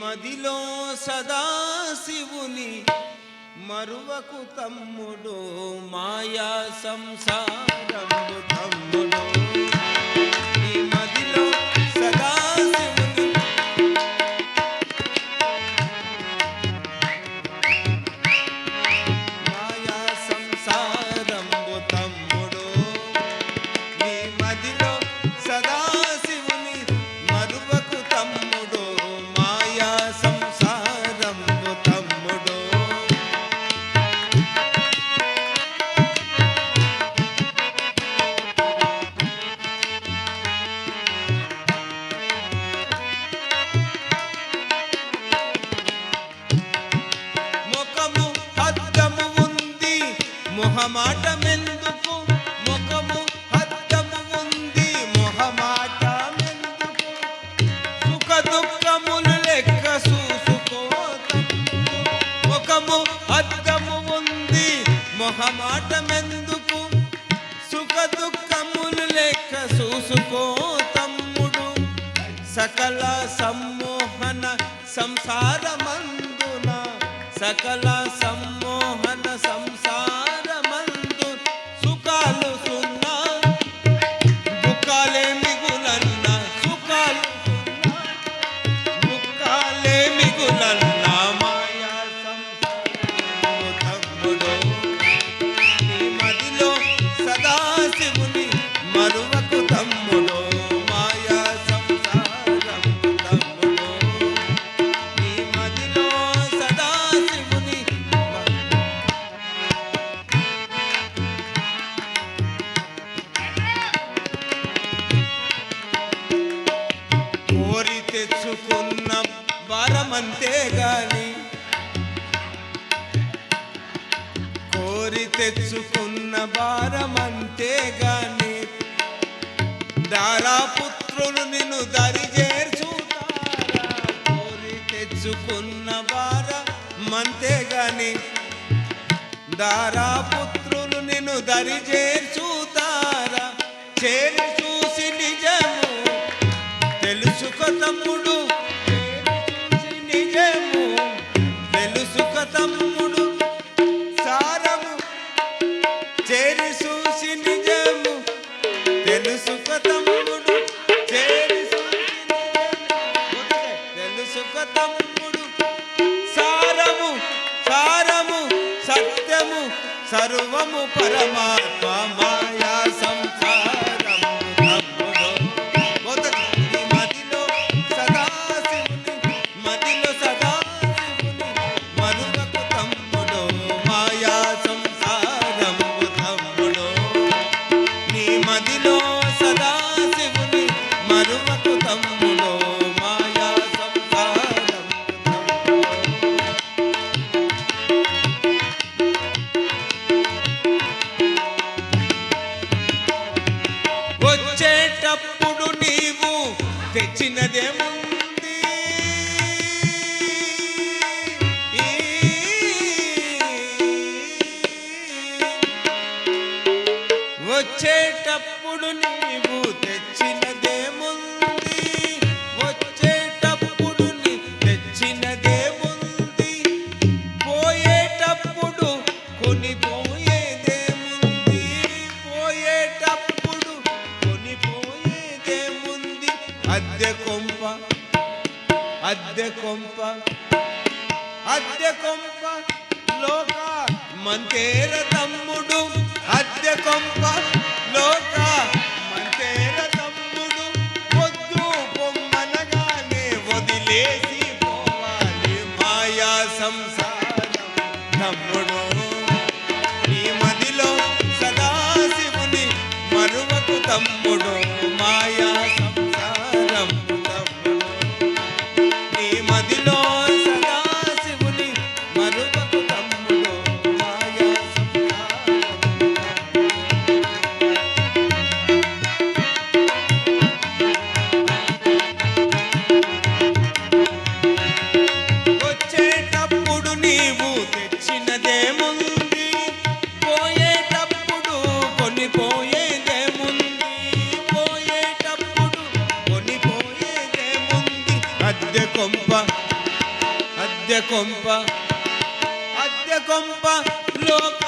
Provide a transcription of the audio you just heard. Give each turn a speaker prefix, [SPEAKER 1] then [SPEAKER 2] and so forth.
[SPEAKER 1] మదిలో సదాశివుని మరువకు తమ్ముడు మాయా సంసారము తమ్ముడు. మొహమాటమెందుకు? ముఖము హద్దము ఉంది మొహమాటమెందుకు? సుఖ దుఃఖములు లెక్క చూసుకో ముఖము హద్దము ఉంది మొహమాటమెందుకు? సుఖ దుఃఖములు లెక్క చూసుకో తమ్ముడు సకల సమ్మోహన సంసారమందున సకల సమ్మోహన తెచ్చుకున్న వరమంతే గాని కోరి తెచ్చుకున్న భారమంతే గాని దారాపుత్రులు నిన్ను దరి చేర్చుతారా కోరి తెచ్చుకున్న భారమంతే గాని దారాపుత్రులు నిన్ను దరి చేర్చుతారా చేరి తమ్ముడు. నిజము. తమ్ముడు. సారము. చేరి చూసి నిజము. తెలుసుకో తమ్ముడు. చేరి తమ్ముడు. సారము సారము సత్యము సర్వము పరమా వచ్చేటప్పుడు నీవు తెచ్చినదేముంది వచ్చేటప్పుడు నీవు అద్దె కొంప అద్దె కొంప అద్దె కొంప లోక మంతేర తమ్ముడు. అద్దె కొంప లోక మంతేర తమ్ముడు. వద్దు పొమ్మనగానే వదిలేసి పోవాలి మాయా సంసారం. తమ్ముడు అద్దె కొంప అద్దె కొంప లోక